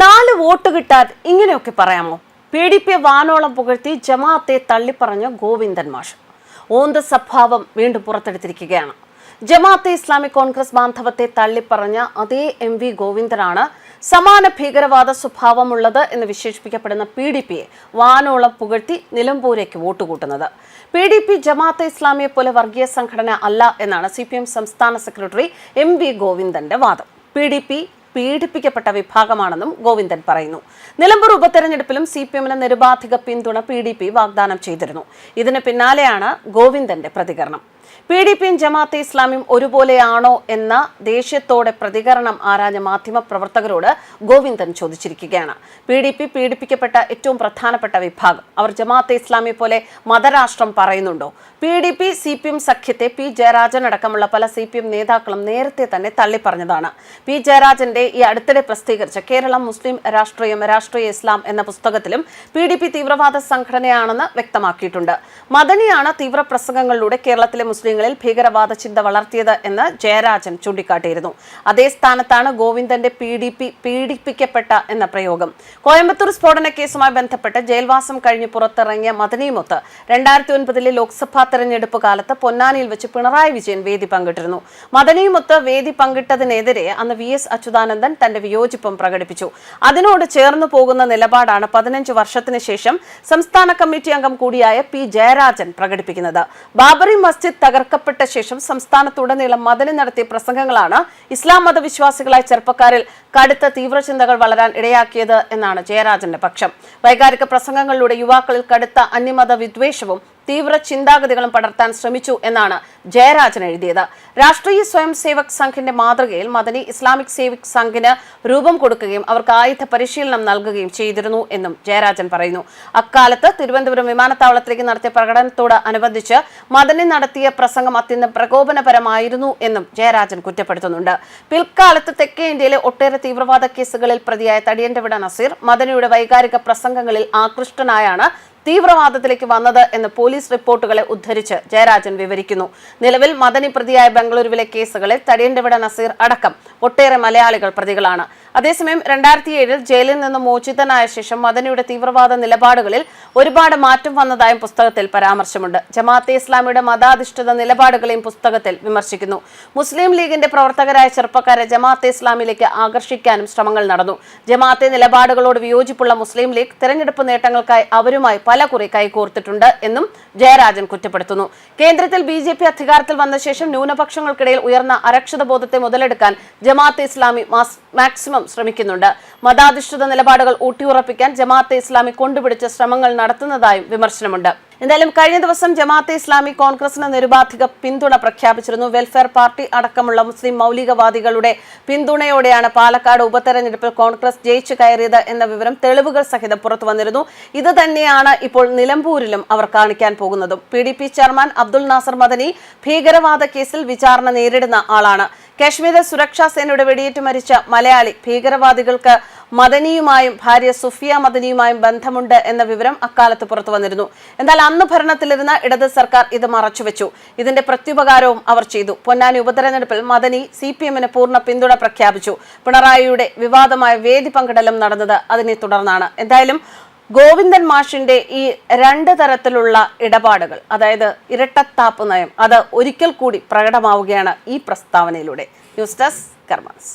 നാല് വോട്ട് കിട്ടാൻ ഇങ്ങനെയൊക്കെ പറയാമോ? പി ഡി പി വാനോളം പുകഴ്ത്തി ജമാഅത്തെ തള്ളിപ്പറഞ്ഞ ഗോവിന്ദൻ മാഷ്. ഓന്ത സ്വഭാവം വീണ്ടും പുറത്തെടുത്തിരിക്കുകയാണ്. ജമാഅത്തെ ഇസ്ലാമിക് കോൺഗ്രസ് ബാന്ധവത്തെ തള്ളിപ്പറഞ്ഞ അതേ എം വി ഗോവിന്ദനാണ് സമാന ഭീകരവാദ സ്വഭാവമുള്ളത് എന്ന് വിശേഷിപ്പിക്കപ്പെടുന്ന പി ഡി പിയെ വാനോളം പുകഴ്ത്തി നിലമ്പൂരേക്ക് വോട്ട് കൂട്ടുന്നത്. പി ഡി പി ജമാഅത്തെ ഇസ്ലാമിയെ പോലെ വർഗീയ സംഘടന അല്ല എന്നാണ് സി പി എം സംസ്ഥാന സെക്രട്ടറി എം വി ഗോവിന്ദന്റെ വാദം. പി ഡി പി പീഡിപ്പിക്കപ്പെട്ട വിഭാഗമാണെന്നും ഗോവിന്ദൻ പറയുന്നു. നിലമ്പൂർ ഉപതെരഞ്ഞെടുപ്പിലും സി പി എമ്മിന് നിരുപാധിക പിന്തുണ പി ഡി പി വാഗ്ദാനം ചെയ്തിരുന്നു. ഇതിന് പിന്നാലെയാണ് ഗോവിന്ദന്റെ പ്രതികരണം. പി ഡി പിയും ജമാഅത്തെ ഇസ്ലാമിയും ഒരുപോലെയാണോ എന്ന ദേഷ്യത്തോടെ പ്രതികരണം ആരാഞ്ഞ മാധ്യമ പ്രവർത്തകരോട് ഗോവിന്ദൻ ചോദിച്ചിരിക്കുകയാണ്. പി ഡി പി പീഡിപ്പിക്കപ്പെട്ട ഏറ്റവും പ്രധാനപ്പെട്ട വിഭാഗം. അവർ ജമാഅത്തെ ഇസ്ലാമി പോലെ മതരാഷ്ട്രം പറയുന്നുണ്ടോ? P D P C P M സഖ്യത്തെ പി ജയരാജൻ അടക്കമുള്ള പല സി പി എം നേതാക്കളും നേരത്തെ തന്നെ തള്ളിപ്പറഞ്ഞതാണ്. പി ജയരാജന്റെ ഈ അടുത്തിടെ പ്രസിദ്ധീകരിച്ച കേരളം മുസ്ലിം രാഷ്ട്രീയം രാഷ്ട്രീയ ഇസ്ലാം എന്ന പുസ്തകത്തിലും പി ഡി പി തീവ്രവാദ സംഘടനയാണെന്ന് വ്യക്തമാക്കിയിട്ടുണ്ട്. മദനിയാണ് തീവ്രപ്രസംഗങ്ങളിലൂടെ കേരളത്തിലെ കേരളത്തിലെ മുസ്ലിങ്ങളിൽ ഭീകരവാദ ചിന്ത വളർത്തിയത് എന്ന് ജയരാജൻ ചൂണ്ടിക്കാട്ടിയിരുന്നു. അതേ സ്ഥാനത്താണ് ഗോവിന്ദന്റെ പി ഡി പി പീഡിപ്പിക്കപ്പെട്ട എന്ന പ്രയോഗം. കോയമ്പത്തൂർ സ്ഫോടന കേസുമായി ബന്ധപ്പെട്ട് ജയിൽവാസം കഴിഞ്ഞ് പുറത്തിറങ്ങിയ മദനിയുമൊത്ത് രണ്ടായിരത്തി ഒൻപതിലെ ലോക്സഭാ തെരഞ്ഞെടുപ്പ് കാലത്ത് പൊന്നാനിയിൽ വെച്ച് പിണറായി വിജയൻ വേദി പങ്കിട്ടിരുന്നു. മദനിയുമൊത്ത് വേദി പങ്കിട്ടതിനെതിരെ അന്ന് വി എസ് അച്യുതാനന്ദൻ തന്റെ വിയോജിപ്പം പ്രകടിപ്പിച്ചു. അതിനോട് ചേർന്നു പോകുന്ന നിലപാടാണ് പതിനഞ്ച് വർഷത്തിന് ശേഷം സംസ്ഥാന കമ്മിറ്റി അംഗം കൂടിയായ പി ജയരാജൻ പ്രകടിപ്പിക്കുന്നത്. ബാബറി മസ്ജിദ് തകർക്കപ്പെട്ട ശേഷം സംസ്ഥാനത്തുടനീളം മദനി നടത്തിയ പ്രസംഗങ്ങളാണ് ഇസ്ലാം മതവിശ്വാസികളായ ചെറുപ്പക്കാരിൽ കടുത്ത തീവ്രചിന്തകൾ വളരാൻ ഇടയാക്കിയത് എന്നാണ് ജയരാജന്റെ പക്ഷം. വൈകാരിക പ്രസംഗങ്ങളിലൂടെ യുവാക്കളിൽ കടുത്ത അന്യമത വിദ്വേഷവും തീവ്ര ചിന്താഗതികളും പടർത്താൻ ശ്രമിച്ചു എന്നാണ് ജയരാജൻ എഴുതിയത്. രാഷ്ട്രീയ സ്വയം സേവക് സംഘിന്റെ മാതൃകയിൽ മദനി ഇസ്ലാമിക് സേവിക് സംഘിന് രൂപം കൊടുക്കുകയും അവർക്ക് ആയുധ പരിശീലനം നൽകുകയും ചെയ്തിരുന്നു എന്നും ജയരാജൻ പറയുന്നു. അക്കാലത്ത് തിരുവനന്തപുരം വിമാനത്താവളത്തിലേക്ക് നടത്തിയ പ്രകടനത്തോട് അനുബന്ധിച്ച് മദനി നടത്തിയ പ്രസംഗം അത്യന്തം പ്രകോപനപരമായിരുന്നു എന്നും ജയരാജൻ കുറ്റപ്പെടുത്തുന്നുണ്ട്. പിൽക്കാലത്ത് തെക്കേ ഇന്ത്യയിലെ ഒട്ടേറെ തീവ്രവാദ കേസുകളിൽ പ്രതിയായ തടിയന്റെ വിട നസീർ മദനിയുടെ വൈകാരിക പ്രസംഗങ്ങളിൽ ആകൃഷ്ടനായാണ് തീവ്രവാദത്തിലേക്ക് വന്നത് എന്ന് പോലീസ് റിപ്പോർട്ടുകളെ ഉദ്ധരിച്ച് ജയരാജൻ വിവരിക്കുന്നു. നിലവിൽ മദനി പ്രതിയായ ബംഗളൂരുവിലെ കേസുകളിൽ തടിയണ്ടവിട നസീർ അടക്കം ഒട്ടേറെ മലയാളികൾ പ്രതികളാണ്. അതേസമയം രണ്ടായിരത്തി ഏഴിൽ ജയിലിൽ നിന്ന് മോചിതനായ ശേഷം മദനിയുടെ തീവ്രവാദ നിലപാടുകളിൽ ഒരുപാട് മാറ്റം വന്നതായും പുസ്തകത്തിൽ പരാമർശമുണ്ട്. ജമാഅത്തെ ഇസ്ലാമിയുടെ മതാധിഷ്ഠിത നിലപാടുകളെയും പുസ്തകത്തിൽ വിമർശിക്കുന്നു. മുസ്ലിം ലീഗിന്റെ പ്രവർത്തകരായ ചെറുപ്പക്കാരെ ജമാഅത്തെ ഇസ്ലാമിലേക്ക് ആകർഷിക്കാനും ശ്രമങ്ങൾ നടന്നു. ജമാഅത്തെ നിലപാടുകളോട് വിയോജിപ്പുള്ള മുസ്ലിം ലീഗ് തെരഞ്ഞെടുപ്പ് നേട്ടങ്ങൾക്കായി അവരുമായി പല കുറി കൈകോർത്തിട്ടുണ്ട് എന്നും ജയരാജൻ കുറ്റപ്പെടുത്തുന്നു. കേന്ദ്രത്തിൽ ബി ജെ പി അധികാരത്തിൽ വന്ന ശേഷം ന്യൂനപക്ഷങ്ങൾക്കിടയിൽ ഉയർന്ന അരക്ഷിത ബോധത്തെ മുതലെടുക്കാൻ ജമാഅത്തെ ഇസ്ലാമി മാസ്- മാക്സിമം ശ്രമിക്കുന്നുണ്ട്. മതാധിഷ്ഠിത നിലപാടുകൾ ഊട്ടിയുറപ്പിക്കാൻ ജമാഅത്തെ ഇസ്ലാമി കൊണ്ടുപിടിച്ച ശ്രമങ്ങൾ നടത്തുന്നതായും വിമർശനമുണ്ട്. എന്തായാലും കഴിഞ്ഞ ദിവസം ജമാഅത്തെ ഇസ്ലാമി കോൺഗ്രസിന് നിരുപാധിക പിന്തുണ പ്രഖ്യാപിച്ചിരുന്നു. വെൽഫെയർ പാർട്ടി അടക്കമുള്ള മുസ്ലിം മൗലികവാദികളുടെ പിന്തുണയോടെയാണ് പാലക്കാട് ഉപതെരഞ്ഞെടുപ്പിൽ കോൺഗ്രസ് ജയിച്ചു കയറിയത് എന്ന വിവരം തെളിവുകൾ സഹിതം പുറത്തു വന്നിരുന്നു. ഇത് തന്നെയാണ് ഇപ്പോൾ നിലമ്പൂരിലും അവർ കാണിക്കാൻ പോകുന്നതും. P D P chairman Abdul Nasser Madani ഭീകരവാദ കേസിൽ വിചാരണ നേരിടുന്ന ആളാണ്. കശ്മീരിൽ സുരക്ഷാ സേനയുടെ വെടിയേറ്റ് മരിച്ച മലയാളി ഭീകരവാദികൾക്ക് മദനിയുമായും ഭാര്യ സുഫിയ മദനിയുമായും ബന്ധമുണ്ട് എന്ന വിവരം അക്കാലത്ത് പുറത്തു വന്നിരുന്നു. എന്നാൽ അന്ന് ഭരണത്തിലിരുന്ന ഇടത് സർക്കാർ ഇത് മറച്ചുവെച്ചു. ഇതിന്റെ പ്രത്യുപകാരവും അവർ ചെയ്തു. പൊന്നാനി ഉപതെരഞ്ഞെടുപ്പിൽ മദനി സി പി എമ്മിന് പൂർണ പിന്തുണ പ്രഖ്യാപിച്ചു. പിണറായിയുടെ വിവാദമായ വേദി പങ്കിടലും നടന്നത് അതിനെ തുടർന്നാണ്. എന്തായാലും ഗോവിന്ദൻ മാഷിന്റെ ഈ രണ്ട് തരത്തിലുള്ള ഇടപാടുകൾ അതായത് ഇരട്ടത്താപ്പ് നയം അത് ഒരിക്കൽ കൂടി പ്രകടമാവുകയാണ് ഈ പ്രസ്താവനയിലൂടെ. News desk karmas